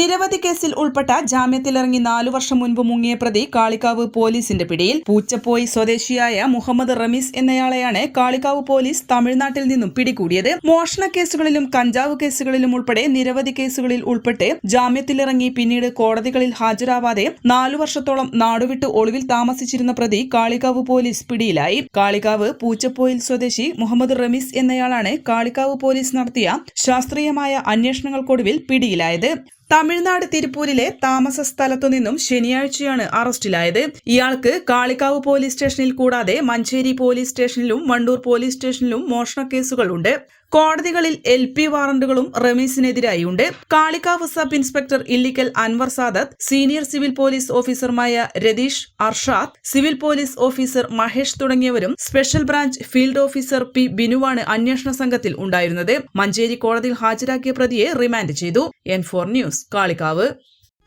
നിരവധി കേസിൽ ഉൾപ്പെട്ട ജാമ്യത്തിലിറങ്ങി നാലു വർഷം മുൻപ് മുങ്ങിയ പ്രതി കാളിക്കാവ് പോലീസിന്റെ പിടിയിൽ പൂച്ചപ്പോയി സ്വദേശിയായ മുഹമ്മദ് റമീസ് എന്നയാളെയാണ് കാളിക്കാവ് പോലീസ് തമിഴ്നാട്ടിൽ നിന്നും പിടികൂടിയത്. മോഷണ കേസുകളിലും കഞ്ചാവ് കേസുകളിലും ഉൾപ്പെടെ നിരവധി കേസുകളിൽ ഉൾപ്പെട്ട് ജാമ്യത്തിലിറങ്ങി പിന്നീട് കോടതികളിൽ ഹാജരാവാതെ നാലു വർഷത്തോളം നാടുവിട്ട് ഒളിവിൽ താമസിച്ചിരുന്ന പ്രതി കാളികാവ് പോലീസ് പിടിയിലായി. കാളികാവ് പൂച്ചപ്പോയിൽ സ്വദേശി മുഹമ്മദ് റമീസ് എന്നയാളാണ് കാളികാവ് പോലീസ് നടത്തിയ ശാസ്ത്രീയമായ അന്വേഷണങ്ങൾക്കൊടുവിൽ പിടിയിലായത്. തമിഴ്നാട് തിരുപ്പൂരിലെ താമസ സ്ഥലത്തു നിന്നും ശനിയാഴ്ചയാണ് അറസ്റ്റിലായത്. ഇയാൾക്ക് കാളിക്കാവ് പോലീസ് സ്റ്റേഷനിൽ കൂടാതെ മഞ്ചേരി പോലീസ് സ്റ്റേഷനിലും വണ്ടൂർ പോലീസ് സ്റ്റേഷനിലും മോഷണ കേസുകളുണ്ട് കോടതികളിൽ എൽ പി വാറണ്ടുകളും റമീസിനെതിരായുണ്ട്. Kalikavu sub inspector Illikkal Anvar Sadath senior civil police ഓഫീസർമായ Ratheesh Arshad civil police officer Mahesh തുടങ്ങിയവരും special branch field officer P ബിനുവാണ് അന്വേഷണ സംഘത്തിൽ ഉണ്ടായിരുന്നത്. മഞ്ചേരി കോടതിയിൽ ഹാജരാക്കിയ പ്രതിയെ റിമാൻഡ് ചെയ്തു. N four news Kalikavu.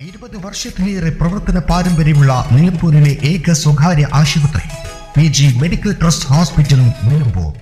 ഇരുപത് വർഷത്തിലേറെ പ്രവർത്തന പാരമ്പര്യമുള്ള നിലമ്പൂരിലെ ഏക സ്വകാര്യ ആശുപത്രി പി ജി മെഡിക്കൽ ട്രസ്റ്റ് ഹോസ്പിറ്റലും നിലമ്പൂർ.